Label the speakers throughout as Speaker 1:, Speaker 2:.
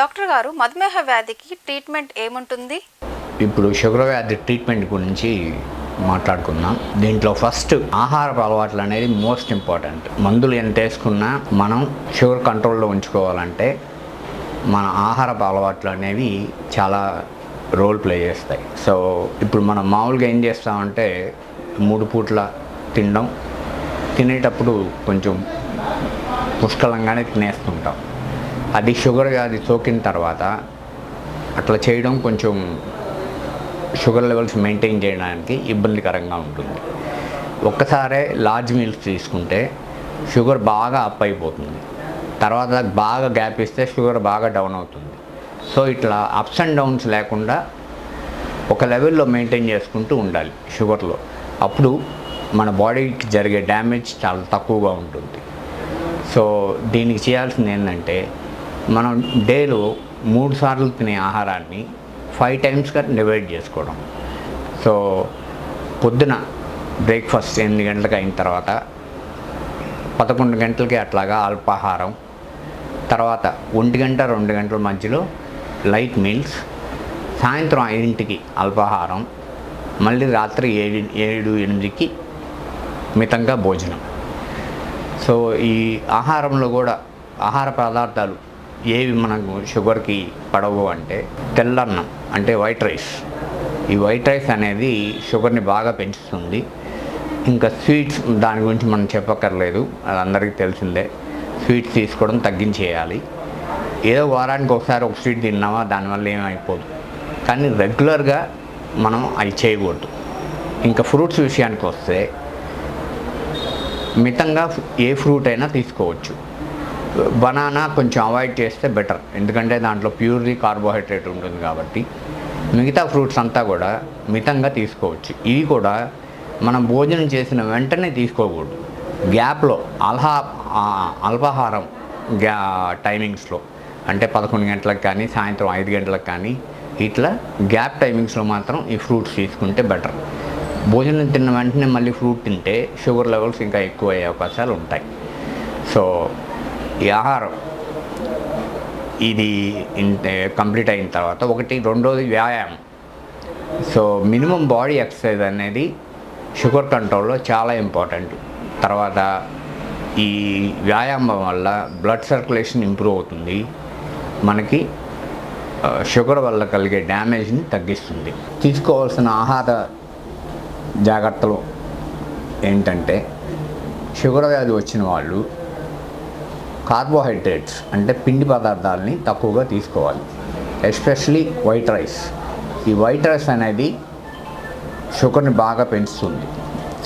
Speaker 1: Doctor గారు మధుమేహ వ్యాధికి treatment ఏముంటుంది?
Speaker 2: ఇప్పుడు షుగర్ వ్యాధి ట్రీట్మెంట్ గురించి మాట్లాడుకుందాం. దీంట్లో ఫస్ట్ ఆహారపు అలవాట్లు అనేది మోస్ట్ ఇంపార్టెంట్. మందులు ఎంత వేసుకున్నా మనం షుగర్ కంట్రోల్లో ఉంచుకోవాలంటే మన ఆహారపు అలవాట్లు అనేవి చాలా రోల్ ప్లే చేస్తాయి. సో ఇప్పుడు మనం మామూలుగా ఏం చేస్తామంటే మూడు పూట్ల తినడం తినేటప్పుడు కొంచెం పుష్కలంగానే తినేస్తుంటాం. అది షుగర్ వ్యాధి సోకిన తర్వాత అట్లా చేయడం కొంచెం షుగర్ లెవెల్స్ మెయింటైన్ చేయడానికి ఇబ్బందికరంగా ఉంటుంది. ఒక్కసారే లార్జ్ మీల్స్ తీసుకుంటే షుగర్ బాగా అప్ అయిపోతుంది. తర్వాత బాగా గ్యాప్ ఇస్తే షుగర్ బాగా డౌన్ అవుతుంది. సో ఇట్లా అప్స్ అండ్ డౌన్స్ లేకుండా ఒక లెవెల్లో మెయింటైన్ చేసుకుంటూ ఉండాలి షుగర్లో. అప్పుడు మన బాడీకి జరిగే డ్యామేజ్ చాలా తక్కువగా ఉంటుంది. సో దీనికి చేయాల్సింది ఏంటంటే మనం డేలో మూడు సార్లు తినే ఆహారాన్ని ఫైవ్ టైమ్స్గా డివైడ్ చేసుకోవడం. సో పొద్దున బ్రేక్ఫాస్ట్ ఎనిమిది గంటలకు అయిన తర్వాత పదకొండు గంటలకి అట్లాగా అల్పాహారం తర్వాత ఒంటి గంట రెండు గంటల మధ్యలో లైట్ మీల్స్ సాయంత్రం ఐదింటికి అల్పాహారం మళ్ళీ రాత్రి ఏడు ఏడు ఎనిమిదికి మితంగా భోజనం. సో ఈ ఆహారంలో కూడా ఆహార పదార్థాలు ఏవి మనకు షుగర్కి పడవు అంటే తెల్లన్నం అంటే వైట్ రైస్. ఈ వైట్ రైస్ అనేది షుగర్ని బాగా పెంచుతుంది. ఇంకా స్వీట్స్ దాని గురించి మనం చెప్పక్కర్లేదు అది అందరికీ తెలిసిందే. స్వీట్స్ తీసుకోవడం తగ్గించేయాలి. ఏదో వారానికి ఒకసారి ఒక స్వీట్ తిన్నామా దానివల్ల ఏమైపోదు. కానీ రెగ్యులర్గా మనం అవి చేయకూడదు. ఇంకా ఫ్రూట్స్ విషయానికి వస్తే మితంగా ఏ ఫ్రూట్ అయినా తీసుకోవచ్చు. బనానా కొంచెం అవాయిడ్ చేస్తే బెటర్. ఎందుకంటే దాంట్లో ప్యూర్లీ కార్బోహైడ్రేట్ ఉంటుంది కాబట్టి. మిగతా ఫ్రూట్స్ అంతా కూడా మితంగా తీసుకోవచ్చు. ఇవి కూడా మనం భోజనం చేసిన వెంటనే తీసుకోకూడదు. గ్యాప్లో అల్హా అల్పాహారం గ్యా టైమింగ్స్లో. అంటే పదకొండు గంటలకు కానీ సాయంత్రం ఐదు గంటలకు కానీ ఇట్లా గ్యాప్ టైమింగ్స్లో మాత్రం ఈ ఫ్రూట్స్ తీసుకుంటే బెటర్. భోజనం తిన్న వెంటనే మళ్ళీ ఫ్రూట్ తింటే షుగర్ లెవెల్స్ ఇంకా ఎక్కువ అయ్యే అవకాశాలు ఉంటాయి. సో ఈ ఆహారం. ఇది కంప్లీట్ అయిన తర్వాత ఒకటి రెండోది వ్యాయామం. సో మినిమం బాడీ ఎక్సర్సైజ్ అనేది షుగర్ కంట్రోల్లో చాలా ఇంపార్టెంట్. తర్వాత ఈ వ్యాయామం వల్ల బ్లడ్ సర్క్యులేషన్ ఇంప్రూవ్ అవుతుంది. మనకి షుగర్ వల్ల కలిగే డ్యామేజ్ని తగ్గిస్తుంది. తీసుకోవాల్సిన ఆహార జాగ్రత్తలు ఏంటంటే షుగర్ వ్యాధి వచ్చిన వాళ్ళు కార్బోహైడ్రేట్స్ అంటే పిండి పదార్థాలని తక్కువగా తీసుకోవాలి. Especially white rice. ఈ వైట్ రైస్ అనేది షుగర్ని బాగా పెంచుతుంది.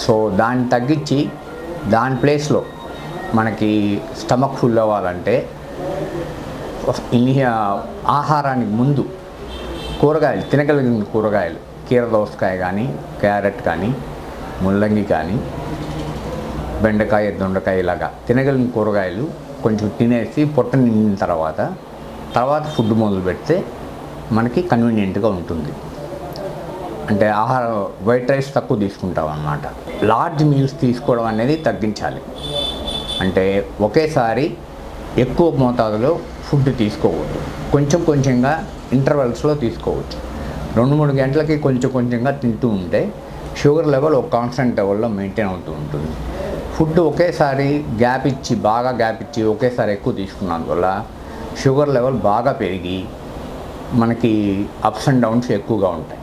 Speaker 2: సో దాన్ని తగ్గించి దాని ప్లేస్లో మనకి స్టమక్ ఫుల్ అవ్వాలంటే ఆహారానికి ముందు కూరగాయలు తినగలిగిన కూరగాయలు కీర దోసకాయ కానీ క్యారెట్ కానీ ముల్లంగి కానీ బెండకాయ దొండకాయ ఇలాగా తినగలిగిన కూరగాయలు కొంచెం తినేసి పొట్ట నిండిన తర్వాత తర్వాత ఫుడ్ మొదలు పెడితే మనకి కన్వీనియంట్గా ఉంటుంది. అంటే ఆహారం వైట్ రైస్ తక్కువ తీసుకుంటాం అన్నమాట. లార్జ్ మీల్స్ తీసుకోవడం అనేది తగ్గించాలి. అంటే ఒకేసారి ఎక్కువ మోతాదులో ఫుడ్ తీసుకోకూడదు. కొంచెం కొంచెంగా ఇంటర్వెల్స్లో తీసుకోవచ్చు. రెండు మూడు గంటలకి కొంచెం కొంచెంగా తింటూ ఉంటే షుగర్ లెవెల్ ఒక కాన్స్టెంట్ లెవెల్లో మెయింటైన్ అవుతూ ఉంటుంది. ఫుడ్ ఒకేసారి గ్యాప్ ఇచ్చి బాగా గ్యాప్ ఇచ్చి ఒకేసారి ఎక్కువ తీసుకున్నందువల్ల షుగర్ లెవెల్ బాగా పెరిగి మనకి అప్స్ అండ్ డౌన్స్ ఎక్కువగా ఉంటాయి.